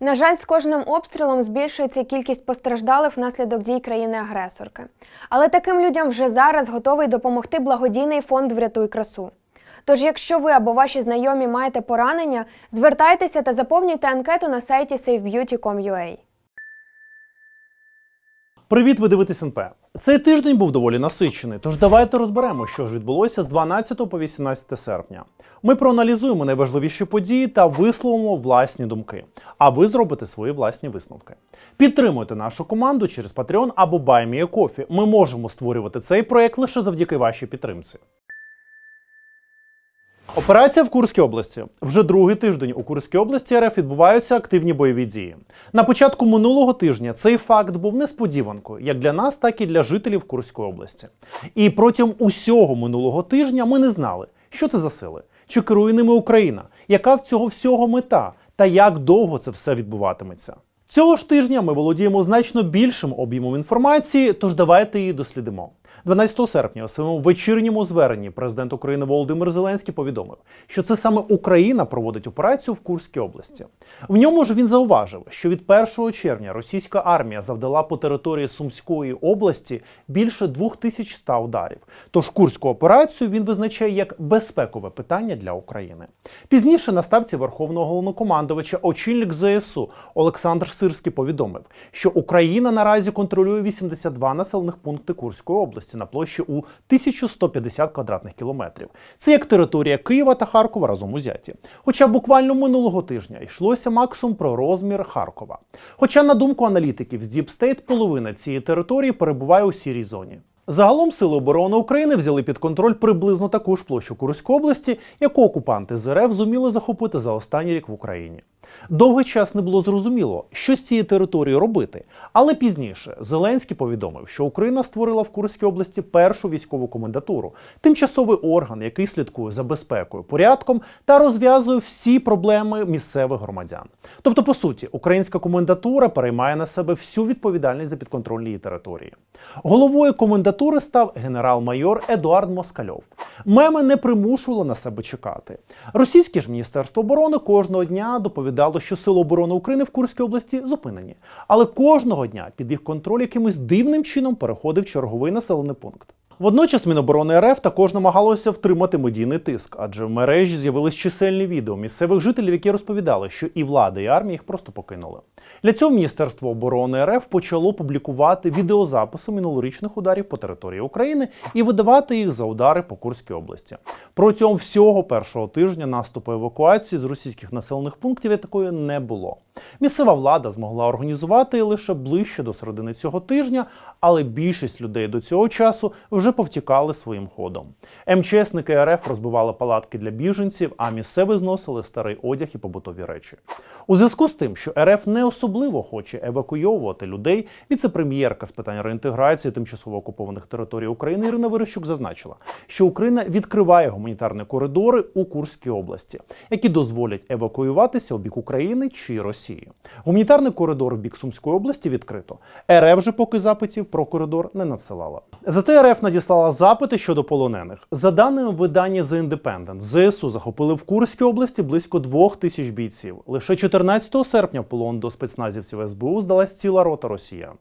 На жаль, з кожним обстрілом збільшується кількість постраждалих внаслідок дій країни-агресорки. Але таким людям вже зараз готовий допомогти благодійний фонд Врятуй красу. Тож, якщо ви або ваші знайомі маєте поранення, звертайтеся та заповнюйте анкету на сайті savebeauty.com.ua. Привіт, ви дивитесь НП. Цей тиждень був доволі насичений, тож давайте розберемо, що ж відбулося з 12 по 18 серпня. Ми проаналізуємо найважливіші події та висловимо власні думки. А ви зробите свої власні висновки. Підтримуйте нашу команду через Patreon або BuyMeACoffee. Ми можемо створювати цей проект лише завдяки вашій підтримці. Операція в Курській області. Вже другий тиждень у Курській області РФ відбуваються активні бойові дії. На початку минулого тижня цей факт був несподіванкою як для нас, так і для жителів Курської області. І протягом усього минулого тижня ми не знали, що це за сили, чи керує ними Україна, яка в цього всього мета, та як довго це все відбуватиметься. Цього ж тижня ми володіємо значно більшим об'ємом інформації, тож давайте її дослідимо. 12 серпня у своєму вечірньому зверненні президент України Володимир Зеленський повідомив, що це саме Україна проводить операцію в Курській області. В ньому ж він зауважив, що від 1 червня російська армія завдала по території Сумської області більше 2100 ударів. Тож курську операцію він визначає як безпекове питання для України. Пізніше на ставці Верховного головнокомандувача очільник ЗСУ Олександр Сирський повідомив, що Україна наразі контролює 82 населених пункти Курської області на площі у 1150 квадратних кілометрів. Це як територія Києва та Харкова разом узяті. Хоча буквально минулого тижня йшлося максимум про розмір Харкова. Хоча, на думку аналітиків з Діпстейт, половина цієї території перебуває у сірій зоні. Загалом Сили оборони України взяли під контроль приблизно таку ж площу Курської області, яку окупанти з РФ зуміли захопити за останній рік в Україні. Довгий час не було зрозуміло, що з цієї території робити, але пізніше Зеленський повідомив, що Україна створила в Курській області першу військову комендатуру, тимчасовий орган, який слідкує за безпекою, порядком та розв'язує всі проблеми місцевих громадян. Тобто, по суті, українська комендатура переймає на себе всю відповідальність за підконтрольні її території. Головою комендатури став генерал-майор Едуард Москальов. Меми не примушували на себе чекати. Російське ж міністерство оборони кожного дня доповідало, що Сили оборони України в Курській області зупинені, але кожного дня під їх контроль якимось дивним чином переходив черговий населений пункт. Водночас Міноборони РФ також намагалося втримати медійний тиск, адже в мережі з'явились чисельні відео місцевих жителів, які розповідали, що і влада, і армія їх просто покинули. Для цього Міністерство оборони РФ почало публікувати відеозаписи минулорічних ударів по території України і видавати їх за удари по Курській області. Протягом всього першого тижня наступу евакуації з російських населених пунктів такої не було. Місцева влада змогла організувати лише ближче до середини цього тижня, але більшість людей до цього часу вже повтікали своїм ходом. МЧСники РФ розбивали палатки для біженців, а місцеві зносили старий одяг і побутові речі. У зв'язку з тим, що РФ не особливо хоче евакуйовувати людей, віце-прем'єрка з питань реінтеграції тимчасово окупованих територій України Ірина Верещук зазначила, що Україна відкриває гуманітарні коридори у Курській області, які дозволять евакуюватися у бік України чи Росії. Гуманітарний коридор в бік Сумської області відкрито. РФ же поки запитів про коридор не надсилала. Зате РФ надіслала запити щодо полонених. За даними видання The Independent, ЗСУ захопили в Курській області близько двох тисяч бійців. Лише 14 серпня полон до спецназівців СБУ здалась ціла рота росіян.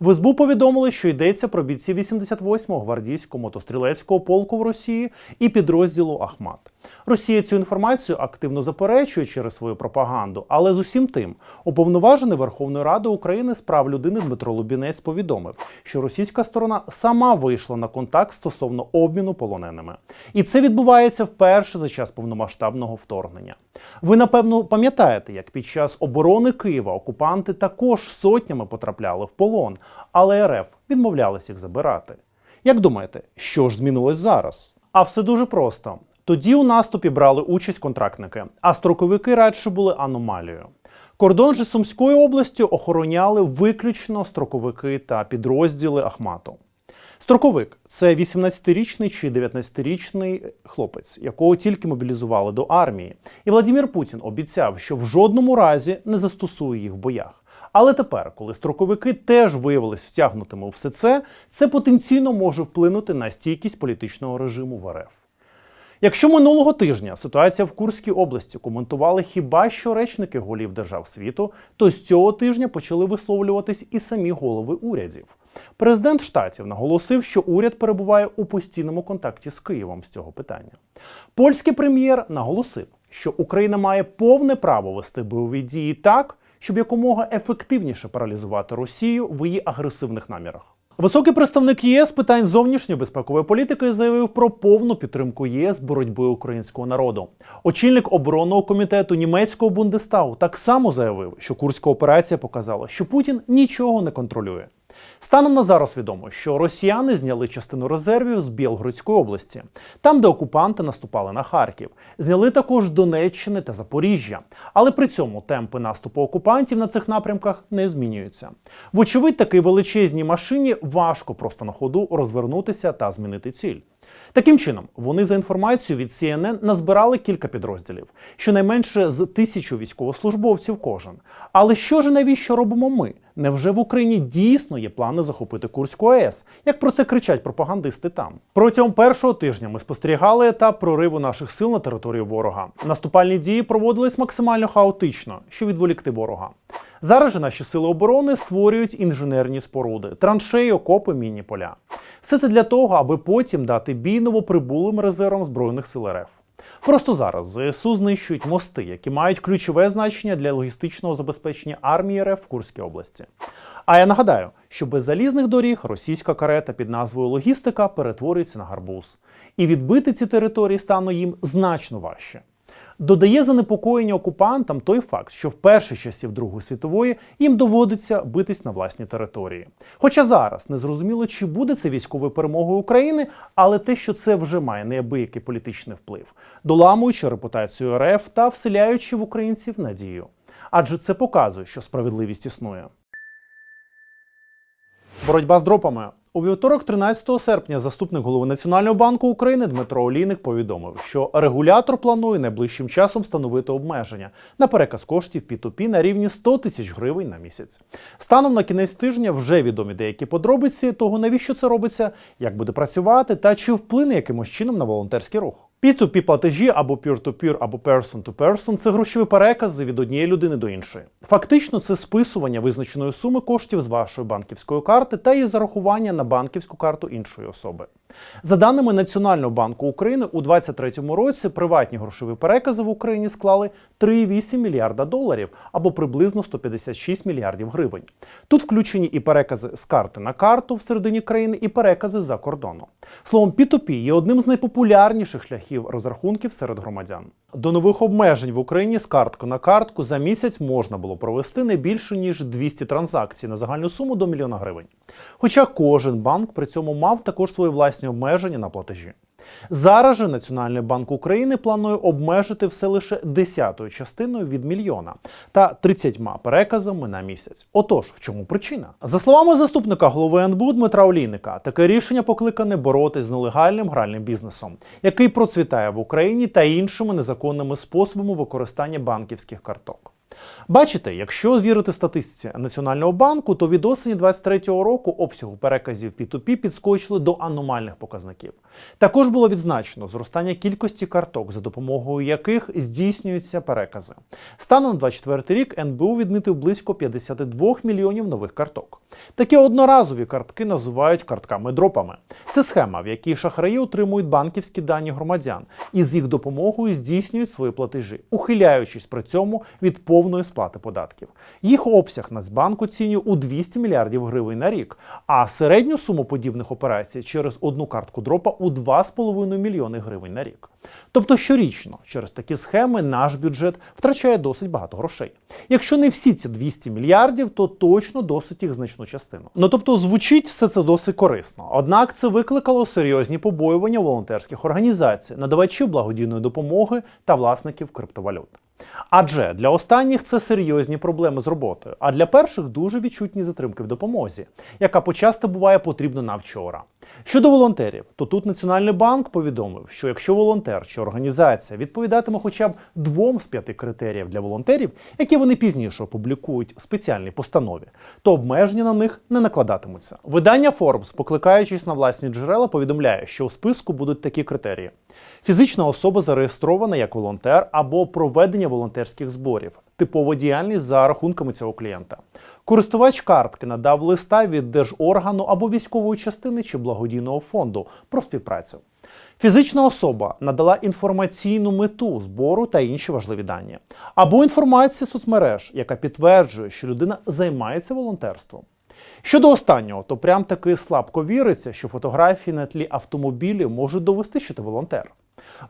В СБУ повідомили, що йдеться про бійців 88-го гвардійського мотострілецького полку в Росії і підрозділу Ахмат. Росія цю інформацію активно заперечує через свою пропаганду, але з усім тим, уповноважений Верховної Ради України з прав людини Дмитро Лубінець повідомив, що російська сторона сама вийшла на контакт стосовно обміну полоненими, і це відбувається вперше за час повномасштабного вторгнення. Ви напевно пам'ятаєте, як під час оборони Києва окупанти також сотнями потрапляли в полон, але РФ відмовлялись їх забирати. Як думаєте, що ж змінилось зараз? А все дуже просто. Тоді у наступі брали участь контрактники, а строковики радше були аномалією. Кордон же Сумської області охороняли виключно строковики та підрозділи Ахмату. Строковик це 18-річний чи 19-річний хлопець, якого тільки мобілізували до армії. І Владимир Путін обіцяв, що в жодному разі не застосує їх в боях. Але тепер, коли строковики теж виявились втягнутими у все це, це потенційно може вплинути на стійкість політичного режиму в РФ. Якщо минулого тижня ситуація в Курській області коментували хіба що речники голів держав світу, то з цього тижня почали висловлюватись і самі голови урядів. Президент штатів наголосив, що уряд перебуває у постійному контакті з Києвом з цього питання. Польський прем'єр наголосив, що Україна має повне право вести бойові дії так, щоб якомога ефективніше паралізувати Росію в її агресивних намірах. Високий представник ЄС питань зовнішньої безпекової політики заявив про повну підтримку ЄС боротьби українського народу. Очільник оборонного комітету німецького Бундестагу так само заявив, що курська операція показала, що Путін нічого не контролює. Станом на зараз відомо, що росіяни зняли частину резервів з Білгородської області, там, де окупанти наступали на Харків. Зняли також Донеччини та Запоріжжя. Але при цьому темпи наступу окупантів на цих напрямках не змінюються. Вочевидь, такій величезній машині важко просто на ходу розвернутися та змінити ціль. Таким чином, вони за інформацією від CNN назбирали кілька підрозділів, щонайменше з тисячу військовослужбовців кожен. Але що ж навіщо робимо ми? Невже в Україні дійсно є плани захопити Курську АЕС? Як про це кричать пропагандисти там? Протягом першого тижня ми спостерігали етап прориву наших сил на територію ворога. Наступальні дії проводились максимально хаотично, щоб відволікти ворога. Зараз же наші сили оборони створюють інженерні споруди, траншеї, окопи, мінні поля. Все це для того, аби потім дати бій новоприбулим резервам збройних сил РФ. Просто зараз ЗСУ знищують мости, які мають ключове значення для логістичного забезпечення армії РФ в Курській області. А я нагадаю, що без залізних доріг російська карета під назвою Логістика перетворюється на гарбуз, і відбити ці території стане їм значно важче. Додає занепокоєння окупантам той факт, що в перші часів Другої світової їм доводиться битись на власній території. Хоча зараз не зрозуміло, чи буде це військовою перемогою України, але те, що це вже має неабиякий політичний вплив, доламуючи репутацію РФ та вселяючи в українців надію. Адже це показує, що справедливість існує. Боротьба з дропами. У вівторок, 13 серпня, заступник голови Національного банку України Дмитро Олійник повідомив, що регулятор планує найближчим часом встановити обмеження на переказ коштів P2P на рівні 100 тисяч гривень на місяць. Станом на кінець тижня вже відомі деякі подробиці того, навіщо це робиться, як буде працювати та чи вплине якимось чином на волонтерський рух. P2P платежі або peer-to-peer, або person-to-person – це грошові перекази від однієї людини до іншої. Фактично, це списування визначеної суми коштів з вашої банківської карти та її зарахування на банківську карту іншої особи. За даними Національного банку України, у 2023 році приватні грошові перекази в Україні склали 3,8 мільярда доларів або приблизно 156 мільярдів гривень. Тут включені і перекази з карти на карту всередині країни, і перекази за кордону. Словом, P2P є одним з найпопулярніших шляхів розрахунків серед громадян. До нових обмежень в Україні з картку на картку за місяць можна було провести не більше ніж 200 транзакцій на загальну суму до мільйона гривень. Хоча кожен банк при цьому мав також свої власні обмеження на платежі. Зараз же Національний банк України планує обмежити все лише десятою частиною від мільйона та 30 переказами на місяць. Отож, в чому причина? За словами заступника голови НБУ Дмитра Олійника, таке рішення покликане боротись з нелегальним гральним бізнесом, який процвітає в Україні та іншими незаконними способами використання банківських карток. Бачите, якщо вірити статистиці Національного банку, то від осені 2023 року обсягу переказів P2P підскочили до аномальних показників. Також було відзначено зростання кількості карток, за допомогою яких здійснюються перекази. Станом на 2024 рік НБУ відмітив близько 52 мільйонів нових карток. Такі одноразові картки називають картками-дропами. Це схема, в якій шахраї отримують банківські дані громадян і з їх допомогою здійснюють свої платежі, ухиляючись при цьому від повної сплати податків. Їх обсяг Нацбанк оцінює у 200 мільярдів гривень на рік, а середню суму подібних операцій через одну картку дропа у 2,5 мільйони гривень на рік. Тобто щорічно через такі схеми наш бюджет втрачає досить багато грошей. Якщо не всі ці 200 мільярдів, то точно досить їх значну частину. Ну тобто звучить все це досить корисно. Однак це викликало серйозні побоювання волонтерських організацій, надавачів благодійної допомоги та власників криптовалют. Адже для останніх це серйозні проблеми з роботою, а для перших дуже відчутні затримки в допомозі, яка почасто буває потрібна на вчора. Щодо волонтерів, то тут Національний банк повідомив, що якщо волонтер чи організація відповідатиме хоча б двом з п'яти критеріїв для волонтерів, які вони пізніше опублікують в спеціальній постанові, то обмеження на них не накладатимуться. Видання Forbes, покликаючись на власні джерела, повідомляє, що у списку будуть такі критерії: Фізична особа зареєстрована як волонтер або проведення волонтерських зборів, типова діяльність за рахунками цього клієнта. Користувач картки надав листа від держоргану або військової частини чи благодійного фонду про співпрацю. Фізична особа надала інформаційну мету збору та інші важливі дані, або інформація соцмереж, яка підтверджує, що людина займається волонтерством. Щодо останнього, то прям таки слабко віриться, що фотографії на тлі автомобілів можуть довести, що ти волонтер.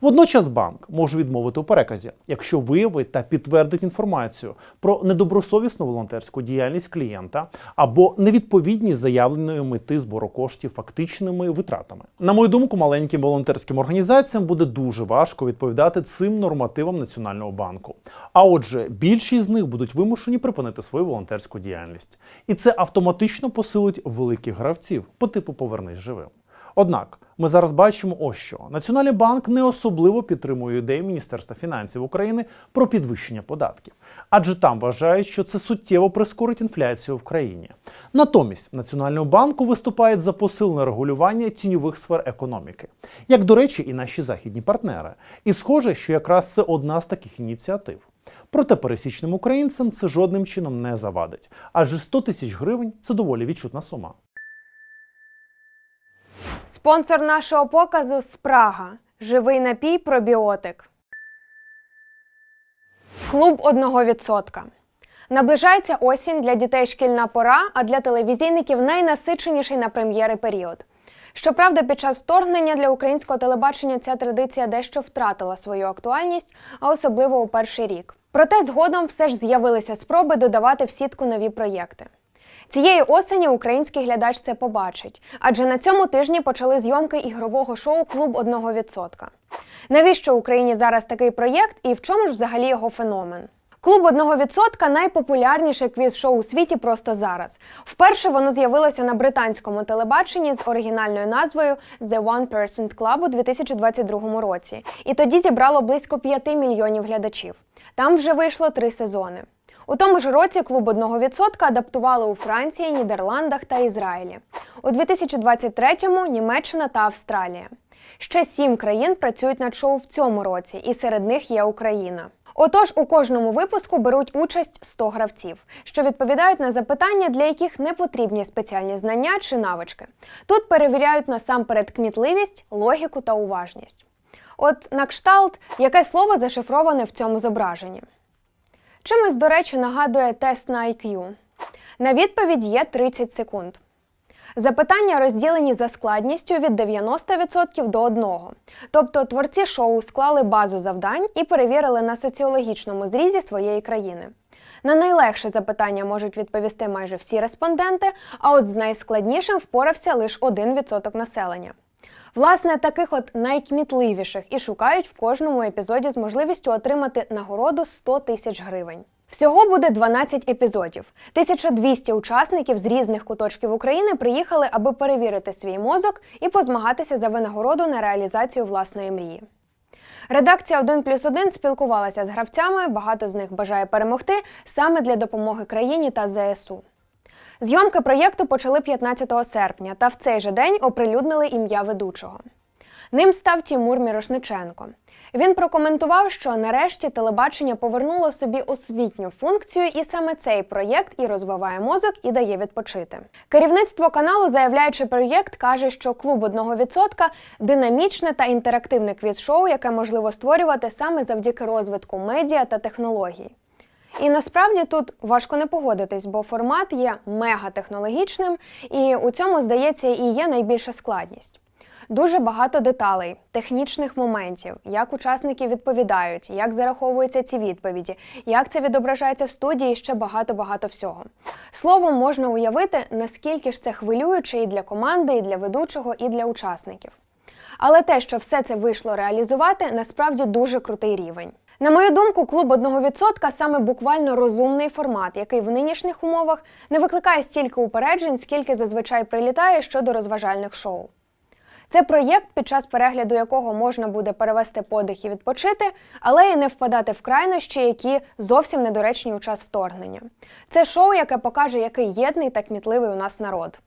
Водночас банк може відмовити у переказі, якщо виявить та підтвердить інформацію про недобросовісну волонтерську діяльність клієнта або невідповідність заявленої мети збору коштів фактичними витратами. На мою думку, маленьким волонтерським організаціям буде дуже важко відповідати цим нормативам Національного банку. А отже, більшість з них будуть вимушені припинити свою волонтерську діяльність, і це автоматично посилить великих гравців по типу повернись живим. Однак ми зараз бачимо ось що Національний банк не особливо підтримує ідею Міністерства фінансів України про підвищення податків, адже там вважають, що це суттєво прискорить інфляцію в країні. Натомість в Національному банку виступають за посилене регулювання тіньових сфер економіки, як до речі, і наші західні партнери. І схоже, що якраз це одна з таких ініціатив. Проте пересічним українцям це жодним чином не завадить, адже 100 тисяч гривень це доволі відчутна сума. Спонсор нашого показу Спрага. Живий напій пробіотик. Клуб 1%. Наближається осінь для дітей шкільна пора, а для телевізійників найнасиченіший на прем'єри період. Щоправда, під час вторгнення для українського телебачення ця традиція дещо втратила свою актуальність, а особливо у перший рік. Проте згодом все ж з'явилися спроби додавати в сітку нові проєкти. Цієї осені український глядач це побачить, адже на цьому тижні почали зйомки ігрового шоу Клуб 1%. Навіщо Україні зараз такий проєкт і в чому ж взагалі його феномен? Клуб 1% найпопулярніше квіз-шоу у світі просто зараз. Вперше воно з'явилося на британському телебаченні з оригінальною назвою The One Percent Club у 2022 році. І тоді зібрало близько 5 мільйонів глядачів. Там вже вийшло три сезони. У тому ж році клуб 1% адаптували у Франції, Нідерландах та Ізраїлі. У 2023-му Німеччина та Австралія. Ще сім країн працюють над шоу в цьому році, і серед них є Україна. Отож, у кожному випуску беруть участь 100 гравців, що відповідають на запитання, для яких не потрібні спеціальні знання чи навички. Тут перевіряють насамперед кмітливість, логіку та уважність. От на кшталт, яке слово зашифроване в цьому зображенні. Чимось, до речі, нагадує тест на IQ. На відповідь є 30 секунд. Запитання розділені за складністю від 90% до 1. Тобто творці шоу склали базу завдань і перевірили на соціологічному зрізі своєї країни. На найлегше запитання можуть відповісти майже всі респонденти, а от з найскладнішим впорався лише 1% населення. Власне, таких от найкмітливіших і шукають в кожному епізоді з можливістю отримати нагороду 100 тисяч гривень. Всього буде 12 епізодів. 1200 учасників з різних куточків України приїхали, аби перевірити свій мозок і позмагатися за винагороду на реалізацію власної мрії. Редакція 1 плюс 1 спілкувалася з гравцями, багато з них бажає перемогти саме для допомоги країні та ЗСУ. Зйомки проєкту почали 15 серпня, та в цей же день оприлюднили ім'я ведучого. Ним став Тімур Мірошниченко. Він прокоментував, що нарешті телебачення повернуло собі освітню функцію, і саме цей проєкт і розвиває мозок, і дає відпочити. Керівництво каналу, заявляючи проєкт, каже, що клуб 1% – динамічне та інтерактивне квіз-шоу, яке можливо створювати саме завдяки розвитку медіа та технологій. І насправді тут важко не погодитись, бо формат є мегатехнологічним, і у цьому, здається, і є найбільша складність. Дуже багато деталей, технічних моментів, як учасники відповідають, як зараховуються ці відповіді, як це відображається в студії, і ще багато-багато всього. Словом, можна уявити, наскільки ж це хвилююче і для команди, і для ведучого, і для учасників. Але те, що все це вийшло реалізувати, насправді дуже крутий рівень. На мою думку, клуб 1% саме буквально розумний формат, який в нинішніх умовах не викликає стільки упереджень, скільки зазвичай прилітає щодо розважальних шоу. Це проєкт, під час перегляду якого можна буде перевести подих і відпочити, але і не впадати в крайнощі, які зовсім недоречні у час вторгнення. Це шоу, яке покаже, який єдний та кмітливий у нас народ.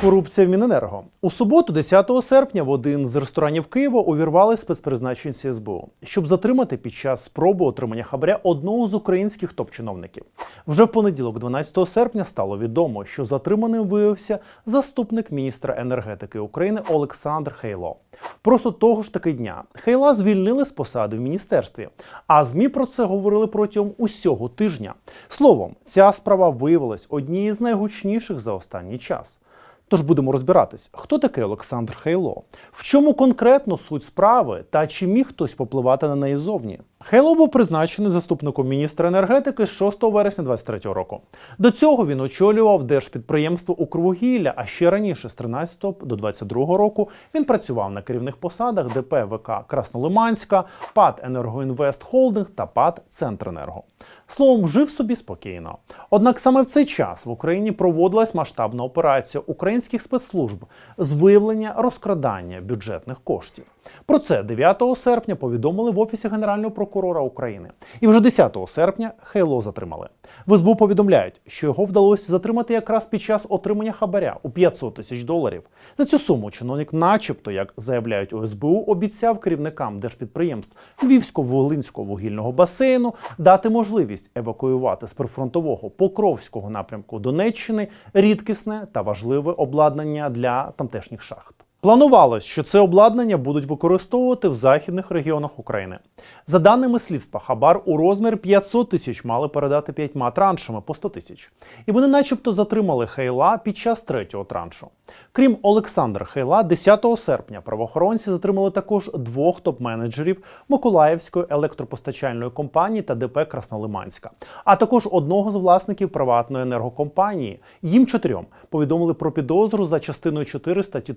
Корупція в Міненерго у суботу, 10 серпня, в один з ресторанів Києва увірвали спецпризначенці СБУ, щоб затримати під час спроби отримання хабаря одного з українських топ-чиновників. Вже в понеділок, 12 серпня, стало відомо, що затриманим виявився заступник міністра енергетики України Олександр Хейло. Просто того ж таки дня Хейла звільнили з посади в міністерстві. А змі про це говорили протягом усього тижня. Словом, ця справа виявилась однією з найгучніших за останній час. Тож будемо розбиратись, хто такий Олександр Хейло, в чому конкретно суть справи та чи міг хтось попливати на неї зовні. Хейло був призначений заступником міністра енергетики з 6 вересня 2023 року. До цього він очолював держпідприємство «Укрвугілля», а ще раніше, з 13 до 22 року, він працював на керівних посадах ДП ВК Краснолиманська, ПАД «Енергоінвест Холдинг» та ПАД «Центренерго». Словом, жив собі спокійно. Однак саме в цей час в Україні проводилась масштабна операція українських спецслужб з виявлення розкрадання бюджетних коштів. Про це 9 серпня повідомили в Офісі Генерального прокурора України. І вже 10 серпня Хейло затримали. В СБУ повідомляють, що його вдалося затримати якраз під час отримання хабаря у 500 тисяч доларів. За цю суму чиновник, начебто, як заявляють у СБУ, обіцяв керівникам держпідприємств Львівсько-Волинського вугільного басейну дати можливість евакуювати з прифронтового Покровського напрямку Донеччини рідкісне та важливе обладнання для тамтешніх шахт. Планувалось, що це обладнання будуть використовувати в західних регіонах України. За даними слідства, хабар у розмір 500 тисяч мали передати п'ятьма траншами по 100 тисяч. І вони, начебто, затримали Хейла під час третього траншу. Крім Олександра Хейла, 10 серпня правоохоронці затримали також двох топ-менеджерів Миколаївської електропостачальної компанії та ДП Краснолиманська, а також одного з власників приватної енергокомпанії. Їм чотирьом повідомили про підозру за частиною 4 статті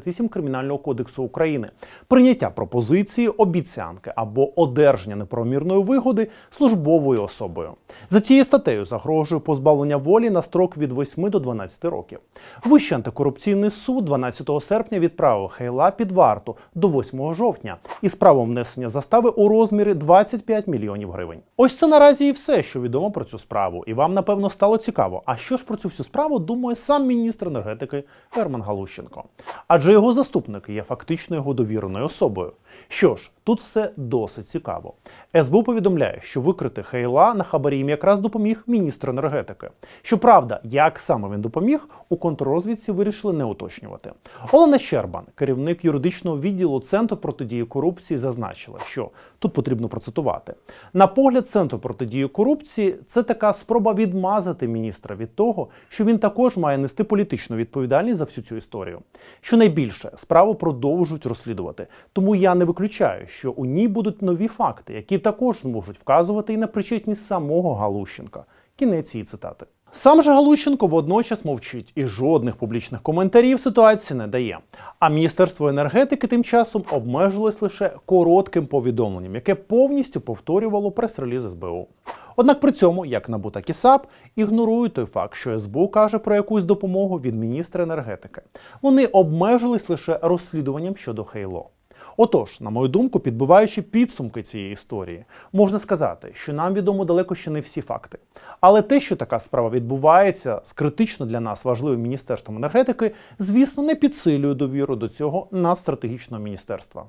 368 Кримінального кодексу України, прийняття пропозиції, обіцянки або одержання неправомірної вигоди службовою особою. За цією статтею загрожує позбавлення волі на строк від 8 до 12 років. Вищий антикорупційний суд 12 серпня відправив Хейла під варту до 8 жовтня із правом внесення застави у розмірі 25 мільйонів гривень. Ось це наразі і все, що відомо про цю справу. І вам напевно стало цікаво. А що ж про цю всю справу думає сам міністр енергетики Герман Галущенко? Адже його заступник є фактично його довіреною особою. Що ж, тут все досить цікаво. СБУ повідомляє, що викрити Хейла на хабарі їм якраз допоміг міністр енергетики. Щоправда, як саме він допоміг, у контррозвідці вирішили не уточнювати. Олена Щербан, керівник юридичного відділу Центру протидії корупції, зазначила, що тут потрібно процитувати. На погляд Центру протидії корупції, це така спроба відмазати міністра від того, що він також має нести політичну відповідальність за всю цю історію. Що найбільше, справу продовжують розслідувати. Тому я не виключаю, що у ній будуть нові факти, які також зможуть вказувати і на причетність самого Галущенка. Кінець її цитати. Сам же Галущенко водночас мовчить і жодних публічних коментарів ситуації не дає. А Міністерство енергетики тим часом обмежилось лише коротким повідомленням, яке повністю повторювало прес-реліз СБУ. Однак при цьому, як НАБУ, так і САП, ігнорують той факт, що СБУ каже про якусь допомогу від міністра енергетики. Вони обмежились лише розслідуванням щодо Хейло. Отож, на мою думку, підбиваючи підсумки цієї історії, можна сказати, що нам відомо далеко ще не всі факти. Але те, що така справа відбувається з критично для нас важливим міністерством енергетики, звісно, не підсилює довіру до цього надстратегічного міністерства.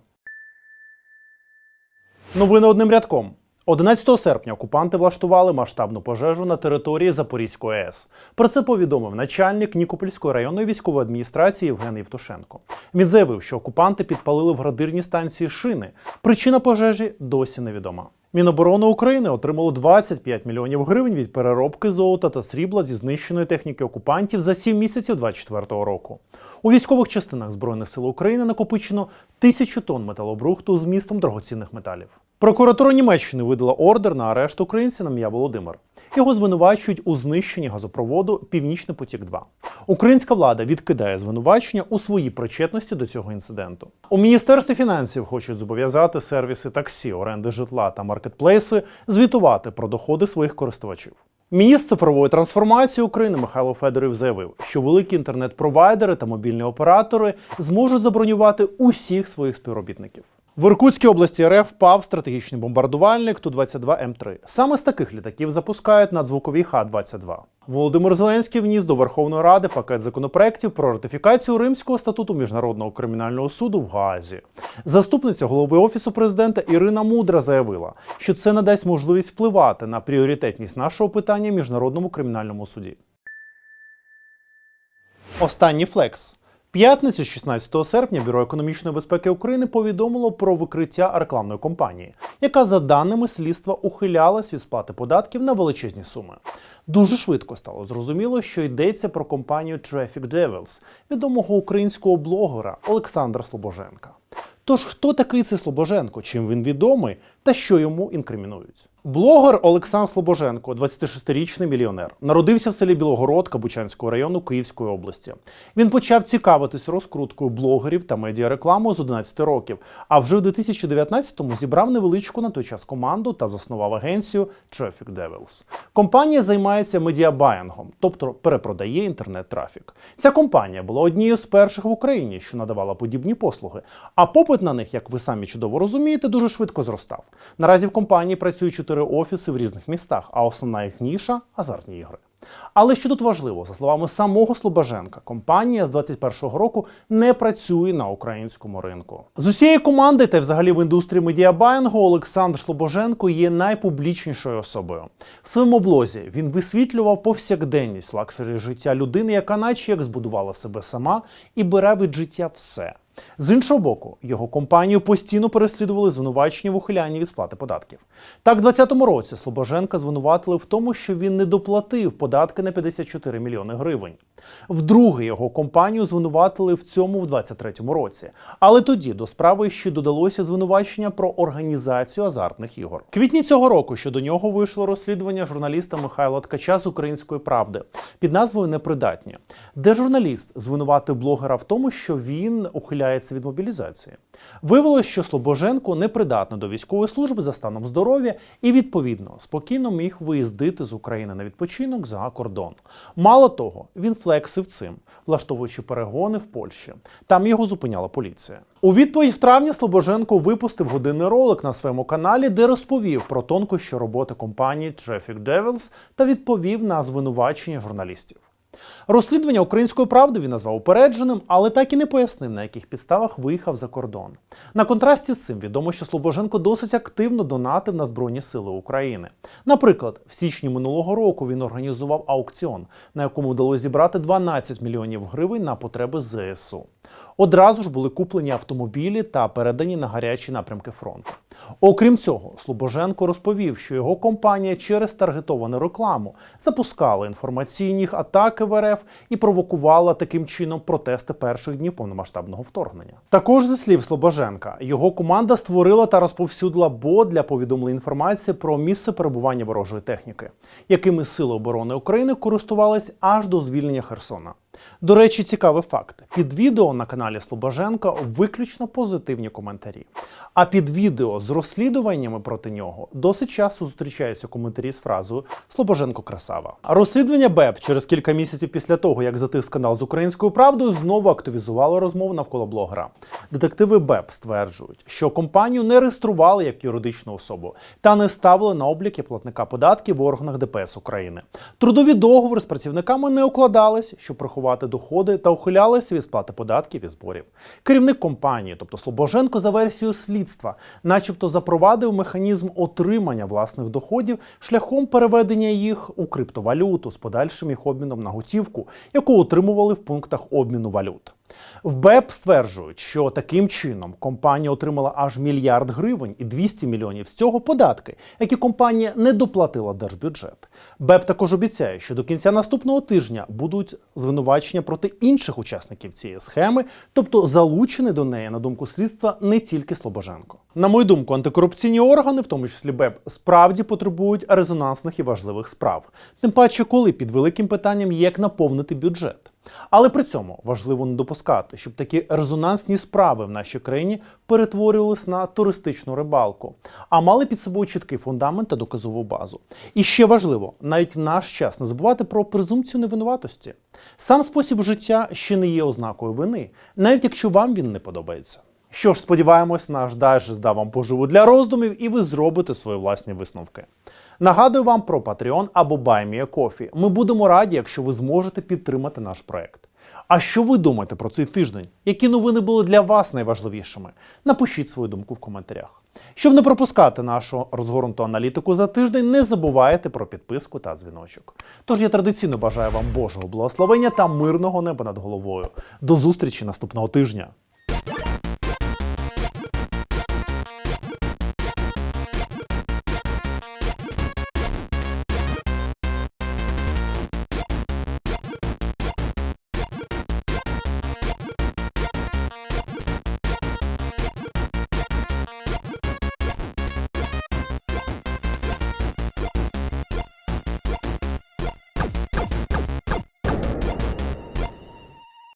Новини одним рядком. 11 серпня окупанти влаштували масштабну пожежу на території Запорізької АЕС. Про це повідомив начальник Нікопольської районної військової адміністрації Євген Євтушенко. Він заявив, що окупанти підпалили в градирні станції шини. Причина пожежі досі невідома. Міноборони України отримало 25 мільйонів гривень від переробки золота та срібла зі знищеної техніки окупантів за 7 місяців 2024 року. У військових частинах Збройних сил України накопичено тисячу тонн металобрухту з містом дорогоцінних металів. Прокуратура Німеччини видала ордер на арешт українця на Володимир. Його звинувачують у знищенні газопроводу Північний потік 2 Українська влада відкидає звинувачення у своїй причетності до цього інциденту. У міністерстві фінансів хочуть зобов'язати сервіси таксі, оренди житла та маркетплейси звітувати про доходи своїх користувачів. Міністр цифрової трансформації України Михайло Федорів заявив, що великі інтернет-провайдери та мобільні оператори зможуть забронювати усіх своїх співробітників. В Іркутській області РФ впав стратегічний бомбардувальник Ту-22М3. Саме з таких літаків запускають надзвукові Х-22. Володимир Зеленський вніс до Верховної Ради пакет законопроєктів про ратифікацію Римського статуту Міжнародного кримінального суду в Гаазі. Заступниця голови офісу президента Ірина Мудра заявила, що це надасть можливість впливати на пріоритетність нашого питання в міжнародному кримінальному суді. Останній флекс. П'ятницю, 16 серпня, Бюро економічної безпеки України повідомило про викриття рекламної кампанії, яка, за даними слідства, ухилялась від сплати податків на величезні суми. Дуже швидко стало зрозуміло, що йдеться про компанію Traffic Devils відомого українського блогера Олександра Слобоженка. Тож хто такий цей Слобоженко, чим він відомий та що йому інкримінують? Блогер Олександр Слобоженко, 26-річний мільйонер, народився в селі Білогородка Бучанського району Київської області. Він почав цікавитись розкруткою блогерів та медіарекламою з 11 років, а вже в 2019-му зібрав невеличку на той час команду та заснував агенцію Traffic Devils. Компанія займається медіабаїнгом, тобто перепродає інтернет-трафік. Ця компанія була однією з перших в Україні, що надавала подібні послуги. А попит на них, як ви самі чудово розумієте, дуже швидко зростав. Наразі в компанії працюють чотири офіси в різних містах, а основна їх ніша азартні ігри. Але що тут важливо, за словами самого Слобоженка, компанія з 21-го року не працює на українському ринку. З усієї команди та й взагалі в індустрії медіабаїнгу Олександр Слобоженко є найпублічнішою особою. В своєму блозі він висвітлював повсякденність лакшері життя людини, яка наче як збудувала себе сама і бере від життя все. З іншого боку, його компанію постійно переслідували звинувачення в ухилянні від сплати податків. Так, в 2020 році Слобоженка звинуватили в тому, що він не доплатив податки на 54 мільйони гривень. Вдруге його компанію звинуватили в цьому в 2023 році. Але тоді до справи ще додалося звинувачення про організацію азартних ігор. Квітні цього року щодо нього вийшло розслідування журналіста Михайла Ткача з Української правди під назвою Непридатні, де журналіст звинуватив блогера в тому, що він ухиляється від мобілізації. Виявилось, що Слобоженко непридатний до військової служби за станом здоров'я і відповідно спокійно міг виїздити з України на відпочинок за кордон. Мало того, він флексив цим, влаштовуючи перегони в Польщі. Там його зупиняла поліція. У відповідь в травні Слобоженко випустив годинний ролик на своєму каналі, де розповів про тонкощі роботи компанії Traffic Devils та відповів на звинувачення журналістів. Розслідування української правди він назвав упередженим, але так і не пояснив, на яких підставах виїхав за кордон. На контрасті з цим відомо, що Слобоженко досить активно донатив на Збройні Сили України. Наприклад, в січні минулого року він організував аукціон, на якому вдалося зібрати 12 мільйонів гривень на потреби ЗСУ. Одразу ж були куплені автомобілі та передані на гарячі напрямки фронту. Окрім цього, Слобоженко розповів, що його компанія через таргетовану рекламу запускала інформаційні атаки в РФ і провокувала таким чином протести перших днів повномасштабного вторгнення. Також, зі слів Слобоженка, його команда створила та розповсюдила бот для повідомлення інформації про місце перебування ворожої техніки, якими Сили оборони України користувались аж до звільнення Херсона. До речі, цікавий факт: під відео на каналі Слобоженка виключно позитивні коментарі. А під відео з розслідуваннями проти нього досить часто зустрічаються коментарі з фразою Слобоженко красава. Розслідування БЕП через кілька місяців після того, як затих скандал з українською правдою, знову активізувало розмову навколо блогера. Детективи БЕП стверджують, що компанію не реєстрували як юридичну особу та не ставили на облік платника податків в органах ДПС України. Трудові договори з працівниками не укладались, щоб приховати доходи та ухилялися від сплати податків і зборів. Керівник компанії, тобто Слобоженко, за версією слідства, начебто запровадив механізм отримання власних доходів шляхом переведення їх у криптовалюту з подальшим їх обміном на готівку, яку отримували в пунктах обміну валют. В БЕП стверджують, що таким чином компанія отримала аж мільярд гривень і 200 мільйонів з цього податки, які компанія не доплатила держбюджет. БЕП також обіцяє, що до кінця наступного тижня будуть звинувачення проти інших учасників цієї схеми, тобто залучені до неї, на думку слідства, не тільки Слобоженко. На мою думку, антикорупційні органи, в тому числі БЕП, справді потребують резонансних і важливих справ, тим паче, коли під великим питанням є як наповнити бюджет. Але при цьому важливо не допускати, щоб такі резонансні справи в нашій країні перетворювалися на туристичну рибалку, а мали під собою чіткий фундамент та доказову базу. І ще важливо, навіть в наш час не забувати про презумпцію невинуватості. Сам спосіб життя ще не є ознакою вини, навіть якщо вам він не подобається. Що ж, сподіваємось, наш дайджест дав вам поживу для роздумів, і ви зробите свої власні висновки. Нагадую вам про Patreon або BuyMeACoffee. Ми будемо раді, якщо ви зможете підтримати наш проект. А що ви думаєте про цей тиждень? Які новини були для вас найважливішими? Напишіть свою думку в коментарях. Щоб не пропускати нашу розгорнуту аналітику за тиждень, не забувайте про підписку та дзвіночок. Тож я традиційно бажаю вам Божого благословення та мирного неба над головою. До зустрічі наступного тижня!